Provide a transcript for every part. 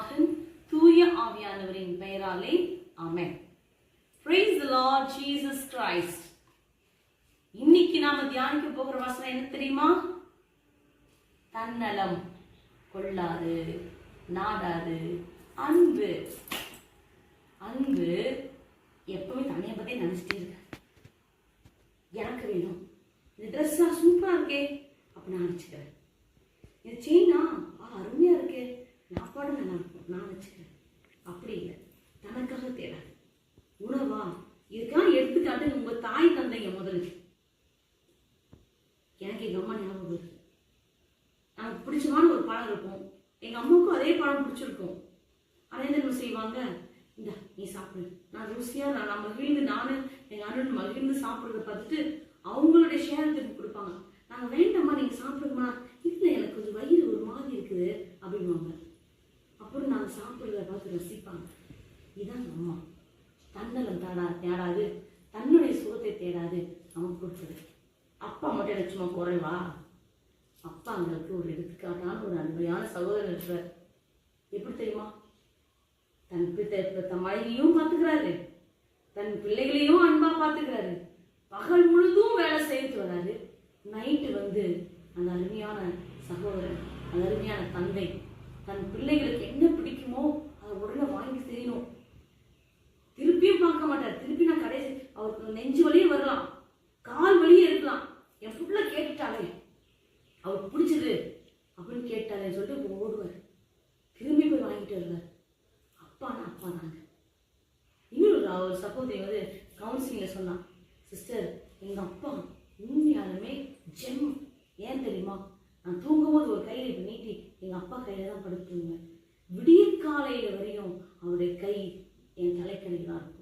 மகன் தூய ஆவியானவரின் பெயராலே ஆமென். Praise the lord Jesus Christ இன்னைக்கு நாம தியானிக்க போகிற வசனம் என்ன தெரியுமா? தன்னலம் கொள்ளாது நாடாது அன்பு. அன்பு எப்பவுமே தன்னைய பத்தி நினைச்சிட்டே இருக்க. எனக்கு வேணும். இந்த ட்ரெஸ் சூப்பரா இருக்கே. அப்படின்னு நினைச்சுக்கிறேன் இது செயினா பிடிச்சமான ஒரு படம் இருக்கும். எங்க அம்மாவுக்கும் அதே படம் பிடிச்சிருக்கும். அதே என்ன செய்வாங்க. இந்த நீ சாப்பிடு. நான் ருசியா நான் நான் மகிழ்ந்து நானு எங்க அண்ணன் மகிழ்ந்து சாப்பிடுறத பார்த்துட்டு அவங்களுடைய ஷேர் திருப்பி கொடுப்பாங்க. நாங்க வேண்டாம்மா நீங்க சாப்பிடுமா இல்ல எனக்கு கொஞ்சம் வயிறு ஒரு மாதிரி இருக்குது அப்படின்வாங்க. அப்புறம் நாங்க சாப்பிடுறத பார்த்து ரசிப்பாங்க. இதான் அம்மா. தன்னலம் தாடா தேடாது. தன்னுடைய சுகத்தை தேடாது. அவன் கொடுத்தது. அப்பா மட்டும் எனக்கு சும்மா குறைவா? அப்பா அங்களுக்கு ஒரு எடுத்துக்காட்டான ஒரு அன்பையான சகோதரர் இருக்கிறார் எப்படி தெரியுமா? தன் பித்த தன் மனைவியும் பார்த்துக்கிறாரு. தன் பிள்ளைகளையும் அன்பா பார்த்துக்கிறாரு. பகல் முழுதும் வேலை செய்துட்டு வராரு. நைட்டு வந்து அந்த அருமையான சகோதரன் அந்த அருமையான தந்தை தன் பிள்ளைகளுக்கு என்ன பிடிக்குமோ அதை உடனே வாங்கி செய்யணும். திருப்பியும் பார்க்க மாட்டார். திருப்பி நான் கடைசி அவருக்கு நெஞ்சு வலியே வரலாம். முடிஞ்சிரு அப்படின்னு கேட்டாரே சொல்லிட்டு ஓடுவார். திரும்பி போய் வாங்கிட்டு வருவார். அப்பானா அப்பா தாங்க இன்னொரு ஒரு சகோதரி வந்து கவுன்சிலிங்கில் சொன்னான். சிஸ்டர் எங்கள் அப்பா உண்மையாலுமே ஜெம் ஏன் தெரியுமா? நான் தூங்கும்போது ஒரு கையில இப்போ நீட்டி எங்கள் அப்பா கையில் தான் படுத்துருவேன் விடிய காலையில் வரையும் அவருடைய கை என் தலைக்கடையில் தான் இருக்கும்.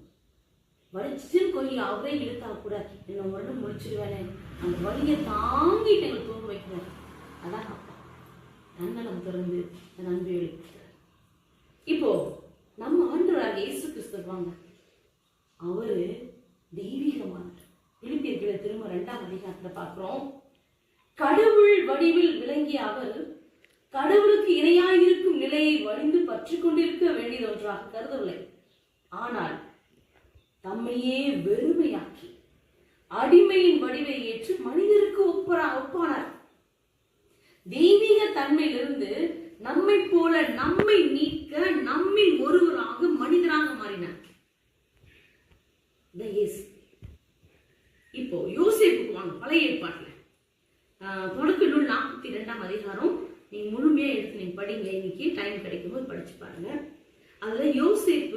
வலிச்சு கொஞ்சம் அவரே இழுத்தா கூட என்னை உடனே முடிச்சிருவேனே அந்த வலியை தாங்கிட்டு எங்களை தூங்க வைக்கிறேன் அதான் அப்பா. தன்னலம் திறந்து தன் அன்பை வெளிப்படுத்துறார் இப்போ நம்ம ஆண்டவராக இயேசு கிறிஸ்துவாங்க அவரு தெய்வீகமானவர். பிலிப்பியர்கிற திரும்ப ரெண்டாம் அதிகாரத்துல பாக்குறோம் கடவுள் வடிவில் விளங்கிய அவர் கடவுளுக்கு இணையாயிருக்கும் நிலையை வழிந்து பற்றி கொண்டிருக்க வேண்டியது ஒன்றாக கருதவில்லை. ஆனால் தம்மையே வெறுமையாக்கி அடிமையின் வடிவை ஏற்று மனிதருக்கு ஒப்பரா ஒப்பானார். தன்மையிலிருந்து நம்மை போல நம்மை நீக்க நம்மில் ஒருவராக மனிதராக மாறினார். இப்போ யோசிப்புக்கு வாங்க பழைய ஏற்பாட்டில். தொடக்க நூல் நாற்பத்தி ரெண்டாம் அதிகாரம். நீங்க முழுமையா எடுத்து நீங்க படிங்க. இன்னைக்கு டைம் கிடைக்கும்போது படிச்சு பாருங்க. அதுல யோசிப்பு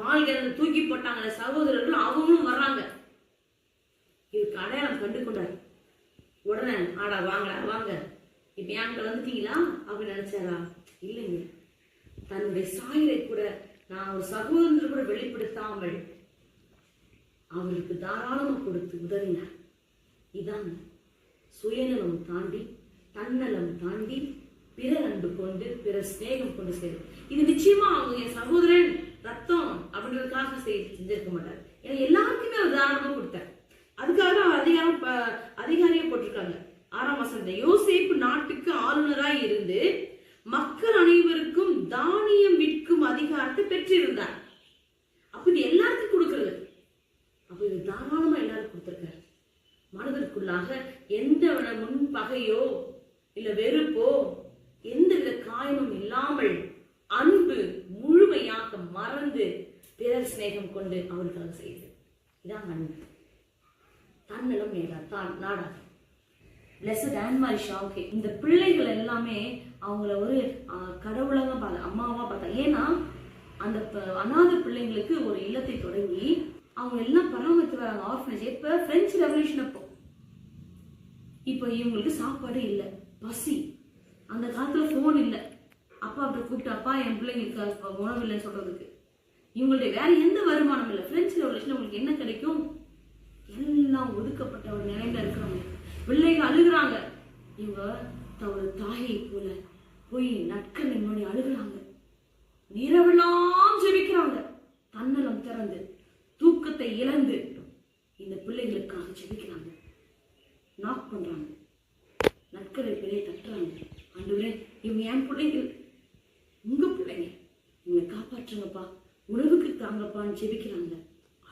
அந்த தூக்கி போட்டாங்க சகோதரர்கள் அவங்களும் வர்றாங்க. இவருக்கு அடையாளம் கண்டு கொண்டார் உடனே ஆடா வாங்கடா வாங்க. இப்ப என்கிட்ட வந்துட்டீங்களா? அப்படின்னு நினைச்சாரா? இல்லைங்க. தன்னுடைய சாயலை கூட நான் ஒரு சகோதரர் கூட வெளிப்படுத்தாமல் அவருக்கு தாராளமாக கொடுத்து உதவினார். இதான் சுயநலம் தாண்டி தன்னலம் தாண்டி பிறர் அன்பு கொண்டு பிறர் சிநேகம் கொண்டு சேரும் இது நிச்சயமா அவங்க என் சகோதரன் ரத்தம் செஞ்சிருக்க மாட்டார். ஏன்னா எல்லாருக்குமே அவர் தாராளமாக கொடுத்தார் அதுக்காக தான் அதிகாரம் அதிகாரியை போட்டிருக்காங்க. ஆறாம் வசந்த யோசேப்பு நாட்டுக்கு ஆளுநராய் இருந்து மக்கள் அனைவருக்கும் தானியம் விற்கும் அதிகாரத்தை பெற்றிருந்தார். அப்ப இது எல்லாருக்கும் கொடுக்கறது. அப்ப இது தாராளமா எல்லாருக்கும் கொடுத்துருக்காரு. மனதிற்குள்ளாக எந்த வித முன் பகையோ இல்ல வெறுப்போ எந்தவித காயமும் இல்லாமல் அன்பு முழுமையாக மறந்து பிறர் சிநேகம் கொண்டு அவருக்காக செய்து இதான் அன்பு தன்னலம் நேரா தான் நாடாக பிளஸட் ஆன்மாரி ஷாக்கே இந்த பிள்ளைகள் எல்லாமே அவங்கள ஒரு கடவுளாக பார்த்த அம்மாவா பார்த்தா. ஏன்னா அந்த அநாத பிள்ளைங்களுக்கு ஒரு இல்லத்தை தொடங்கி அவங்க எல்லாம் பராமரித்து வராங்க. ஆர்ஃபனேஜ் இப்போ பிரெஞ்சு ரெவல்யூஷன் அப்போ. இப்போ இவங்களுக்கு சாப்பாடு இல்லை. பசி. அந்த காலத்துல ஃபோன் இல்லை. அப்பா அப்படி கூப்பிட்டு அப்பா என் பிள்ளைங்களுக்கு உணவு இல்லைன்னு சொல்றதுக்கு. இவங்களுடைய வேற எந்த வருமானம் இல்லை. பிரெஞ்சு ரெவல்யூஷன் உங்களுக்கு என்ன கிடைக்கும்? எல்லாம் ஒதுக்கப்பட்ட ஒரு நிலையில இருக்கிறவங்க. பிள்ளைங்க அழுகுறாங்க. இவங்க தவறு தாயை போல போய் நட்கள் முன்னாடி அழுகுறாங்க. இரவெல்லாம் ஜெபிக்கிறாங்க. தன்னலம் திறந்து தூக்கத்தை இழந்து இந்த பிள்ளைகளுக்காக ஜெபிக்கிறாங்க. நாக் பண்றாங்க. நற்கரை பிள்ளையை தட்டுறாங்க. ஆண்டவரே இவங்க என் பிள்ளைகள். உங்க பிள்ளைங்க. இவங்களை காப்பாற்றுங்கப்பா. உணவுக்கு தாங்கப்பான்னு ஜெபிக்கிறாங்க.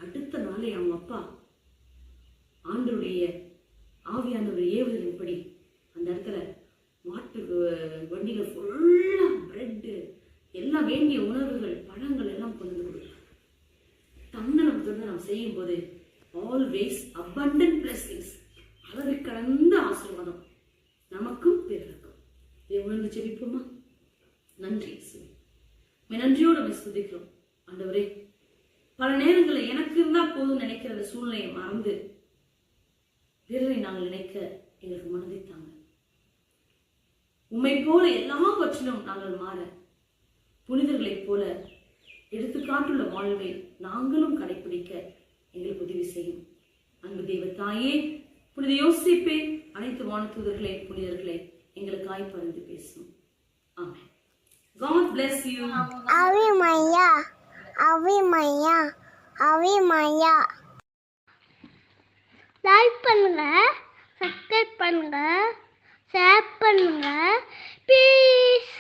அடுத்த நாளே அவங்க அப்பா ஆண்டவருடைய ஆவியானவருடைய ஏவுதலின்படி அந்த இடத்துல மாட்டு வண்டிகள் ஃபுல்லாக பிரெட்டு எல்லாம் வேண்டிய உணவுகள் பழங்கள் எல்லாம் கொண்டு வந்து கொடுக்குறாங்க. தன்னலம் தொடர்ந்து நாம் செய்யும்போது ஆல்வேஸ் abundant பிளஸ்ஸிங்ஸ் அளவு கடந்த ஆசீர்வாதம் நமக்கும் பிறருக்கும் இதை உணர்ந்து ஜெபிப்போமா? நன்றி நன்றியோடு நம்ம சுதிக்கிறோம் ஆண்டவரே பல நேரங்களில் எனக்கு இருந்தா போதும் நினைக்கிற அந்த சூழ்நிலையை மறந்து பிறரை நாங்கள் நினைக்க எங்களுக்கு மனதை தாங்க உம்மை போல எல்லாவற்றிலும் நாங்கள் மாற புனிதர்களைப் போல எடுத்துக்காட்டுள்ள வாழ்வை நாங்களும் கடைபிடிக்க எங்களுக்கு உதவி செய்யும். அன்பு தெய்வ தாயே புனித யோசிப்பே அனைத்து வானத்தூதர்களே புனிதர்களே எங்களுக்காய் பரிந்து பேசும். ஆமே God bless you. அவி மையா அவி மையா அவி மையா லைக் பண்ணுங்க சப்ஸ்கிரைப் பண்ணுங்க ஷேர் பண்ணுங்க. ப்ளீஸ்